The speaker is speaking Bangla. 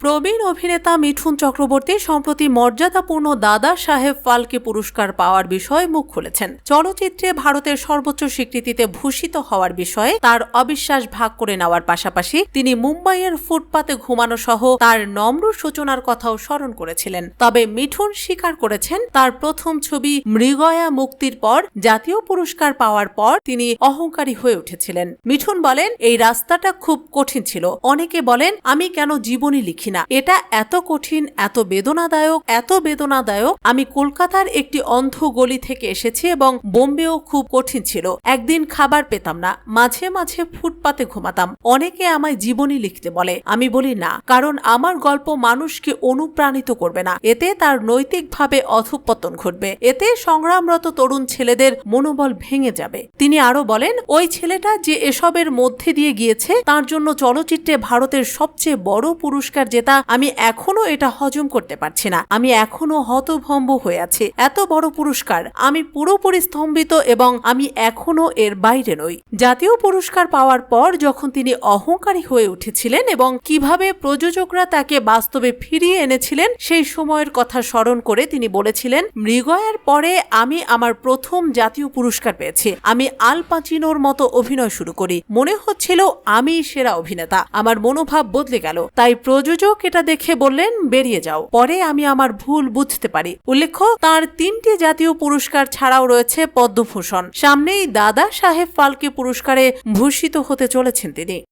প্রবীণ অভিনেতা মিঠুন চক্রবর্তী সম্প্রতি মর্যাদাপূর্ণ দাদা সাহেব ফালকে পুরস্কার পাওয়ার বিষয়ে মুখ খুলেছেন। চলচ্চিত্রে ভারতের সর্বোচ্চ স্বীকৃতিতে ভূষিত হওয়ার বিষয়ে তার অবিশ্বাস ভাগ করে নেওয়ার পাশাপাশি তিনি মুম্বাইয়ের ফুটপাতে ঘুমানো সহ তার নম্র সূচনার কথাও স্মরণ করেছিলেন। তবে মিঠুন স্বীকার করেছেন, তার প্রথম ছবি মৃগয়া মুক্তির পর, জাতীয় পুরস্কার পাওয়ার পর তিনি অহংকারী হয়ে উঠেছিলেন। মিঠুন বলেন, এই রাস্তাটা খুব কঠিন ছিল। অনেকে বলেন, আমি কেন জীবনী লিখি না এটা এত কঠিন, এত বেদনাদায়ক এত বেদনাদায়ক। আমি কলকাতার একটি অন্ধ গলি থেকে এসেছি এবং বোম্বেও খুব কঠিন ছিল। একদিন খাবার পেতাম না, মাঝে মাঝে ফুটপাতে ঘুমাতাম। অনেকে আমায় জীবনী লিখতে বলে। আমি বলি, না, কারণ আমার গল্প মানুষকে অনুপ্রাণিত করবে না। এতে তার নৈতিকভাবে অধঃপতন ঘটবে। এতে সংগ্রামরত তরুণ ছেলেদের মনোবল ভেঙে যাবে। তিনি আরও বলেন, ওই ছেলেটা যে এসবের মধ্যে দিয়ে গিয়েছে, তার জন্য চলচ্চিত্রে ভারতের সবচেয়ে বড় পুরস্কার জেতা আমি এখনও এটা হজম করতে পারছি না। আমি এখনও হতভম্ব হয়ে আছি। এত বড় পুরস্কার। আমি পুরোপুরি স্তম্ভিত এবং আমি এখনও এর বাইরে নই। জাতীয় পুরস্কার পাওয়ার পর যখন তিনি অহংকারী হয়ে উঠেছিলেন এবং কীভাবে প্রযোজকরা তাকে বাস্তবে ফিরিয়ে এনেছিলেন, সেই সময়ের কথা স্মরণ করে তিনি বলেছিলেন, মৃগয়ার পরে আমি আমার প্রথম জাতীয় পুরস্কার পেয়েছি। আমি আল পাচিনোর মতো অভিনয় শুরু করি। মনে হচ্ছিল আমি সেরা অভিনেতা। আমার মনোভাব বদলে গেল। তাই প্রযোজক এটা দেখে বললেন, বেরিয়ে যাও। পরে আমি আমার ভুল বুঝতে পারি। উল্লেখ্য, তার তিনটি জাতীয় পুরস্কার ছাড়াও রয়েছে পদ্মভূষণ। সামনেই দাদা সাহেব ফালকে পুরস্কারে ভূষিত হতে চলেছেন তিনি।